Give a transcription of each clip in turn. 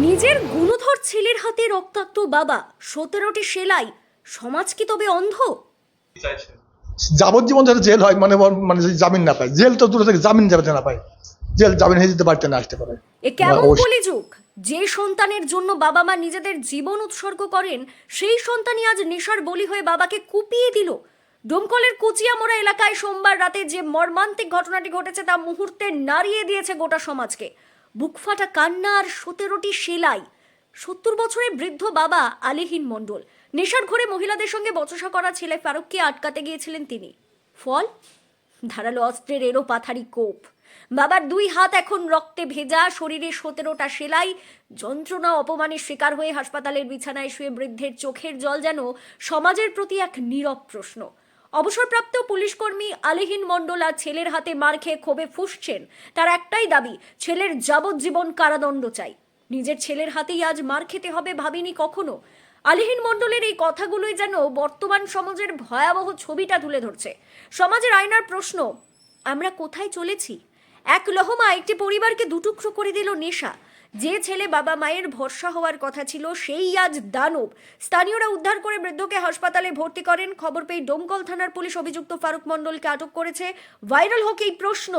নিজের গুণধর ছেলের হাতে রক্তাক্ত বাবা সতেরোটি সেলাই সমাজ কি তবে অন্ধ? যাবজ্জীবন যাতে জেল হয় মানে মানে জামিন না পায়। জেল তো দূরে থেকে জামিন যাতে না পায়। জেল জামিন হয়ে যেতে বাড়িতে না আসতে পারে। এ কেমন যে সন্তানের জন্য বাবা মা নিজেদের জীবন উৎসর্গ করেন সেই সন্তানই আজ নেশার বলি হয়ে বাবাকে কুপিয়ে দিল। ডোমকলের কুচিয়ামোড়া এলাকায় সোমবার রাতে যে মর্মান্তিক ঘটনাটি ঘটেছে তা মুহূর্তে নাড়িয়ে দিয়েছে গোটা সমাজকে। বুকফাটা কান্না আর সতেরোটি সেলাই। সত্তর বছরের বৃদ্ধ বাবা আলিহীন মণ্ডল। নেশার ঘরে মহিলাদের সঙ্গে বচসা করা ছেলে ফারুককে আটকাতে গিয়েছিলেন তিনি। ফল? ধারালো অস্ত্রের এরো পাথারি কোপ। বাবার দুই হাত এখন রক্তে ভেজা, শরীরে সতেরোটা সেলাই, যন্ত্রণা অপমানের শিকার হয়ে হাসপাতালের বিছানায় শুয়ে বৃদ্ধের চোখের জল যেন সমাজের প্রতি এক নীরব প্রশ্ন। অবসরপ্রাপ্ত পুলিশ কর্মী আলিহীন মণ্ডল আর ছেলের হাতে মার খেয়ে ক্ষোভে ফুসছেন। তার একটাই দাবি, ছেলের যাবজ্জীবন কারাদণ্ড চাই। নিজের ছেলের হাতেই আজ মার খেতে হবে ভাবিনি কখনো। আলিহীন মণ্ডলের এই কথাগুলোই যেন বর্তমান সমাজের ভয়াবহ ছবিটা তুলে ধরছে। সমাজের আয়নার প্রশ্ন, আমরা কোথায় চলেছি? এক লহমা একটি পরিবারকে দুটুকরো করে দিল নেশা। যে ছেলে বাবা মায়ের ভরসা হওয়ার কথা ছিল, সেই আজ দানব। স্থানীয়রা উদ্ধার করে বৃদ্ধকে হাসপাতালে ভর্তি করেন। খবর পেয়ে ডোমকল থানার পুলিশ অভিযুক্ত ফারুক মণ্ডলকে আটক করেছে। ভাইরাল হোক এই প্রশ্ন,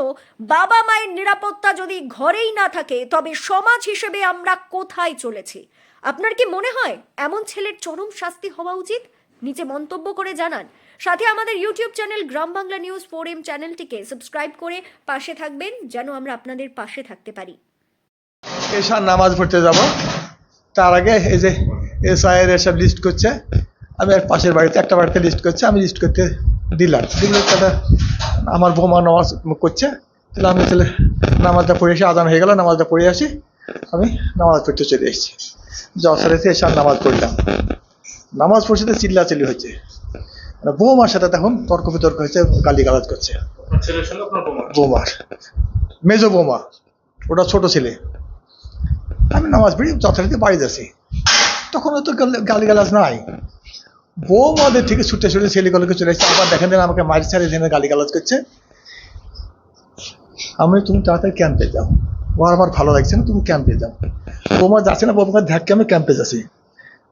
বাবা মায়ের নিরাপত্তা যদি ঘরেই না থাকে, তবে সমাজ হিসেবে আমরা কোথায় চলেছি? আপনার কি মনে হয় এমন ছেলের চরম শাস্তি হওয়া উচিত? নিচে মন্তব্য করে জানান। সাথে আমাদের YouTube channel Gram Bangla news four M চ্যানেলটিকে সাবস্ক্রাইব করে পাশে থাকবেন, যেন আমরা আপনাদের পাশে থাকতে পারি। এসার নামাজ পড়তে যাব। তার আগে এই যে এস এসআইয়ের এসব লিস্ট করছে। আমি এক পাশের বাড়িতে একটা বাড়িতে লিস্ট করছে। আমি লিস্ট করতে দিলাম। দিলে তাহলে আমার বৌমা নামাজ করছে। তাহলে আমি তাহলে নামাজটা পড়ে এসে আদান হয়ে গেল নামাজটা পড়ে আসি। আমি নামাজ পড়তে চলে এসেছি। যথারীতি এসে আর নামাজ পড়লাম। নামাজ পড়ছে তো চিল্লাচিল্লি হচ্ছে। মানে বৌমার সাথে তখন তর্ক বিতর্ক হয়েছে গালি গালাজ করছে বৌমার। মেজো বৌমা ওটা ছোট ছেলে। আমি নামাজ পড়ি, যথারীতি বাড়ি যাচ্ছি তখন তো গালি গালাজ নাই। বৌমাদের থেকে ছুটে ছুটে ছেলেগুলোকে চলে এসেছে। আবার দেখেন আমাকে মারি ছাড়ে দিনে গালি গালাজ করছে। আমি তুমি তাড়াতাড়ি ক্যাম্পে যাও। ও আমার ভালো লাগছে না, তুমি ক্যাম্পে যাও। বৌমা যাচ্ছে না বৌমাকে ধাক্কে আমি ক্যাম্পে যাচ্ছি।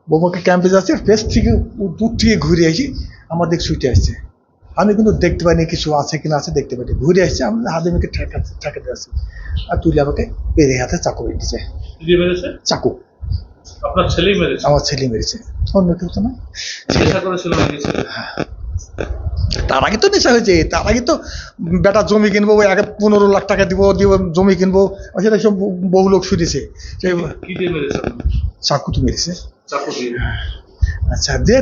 বৌমাকে ক্যাম্পে যাচ্ছি পেস থেকে দূর থেকে ঘুরে আসি আমার দিক ছুটে আসছে। আমি কিন্তু দেখতে পাইনি কিছু আছে কিনা আছে, দেখতে পাইনি। ঘুরে আসছে আমি হাদিমিকে ঠেকাতে ঠেকাতে আসছি আর তুলে আমাকে বেড়ে হাতে চাকু দিয়েছে। দিয়ে মেরেছে? চাকু। আপনার ছেলেই মেরেছে? আমার ছেলে মেরেছে। অন্য কেউ তো না নেশা করেছিল তার আগে তো নেশা হয়েছে। তার আগে তো বেটা জমি কিনবো ওই আগে পনেরো লাখ টাকা দিব দিব জমি কিনবো। সেটা সব বহু লোক শুনেছে? চাকু তো মেরেছে। চাকু দিয়ে। আচ্ছা দিয়ে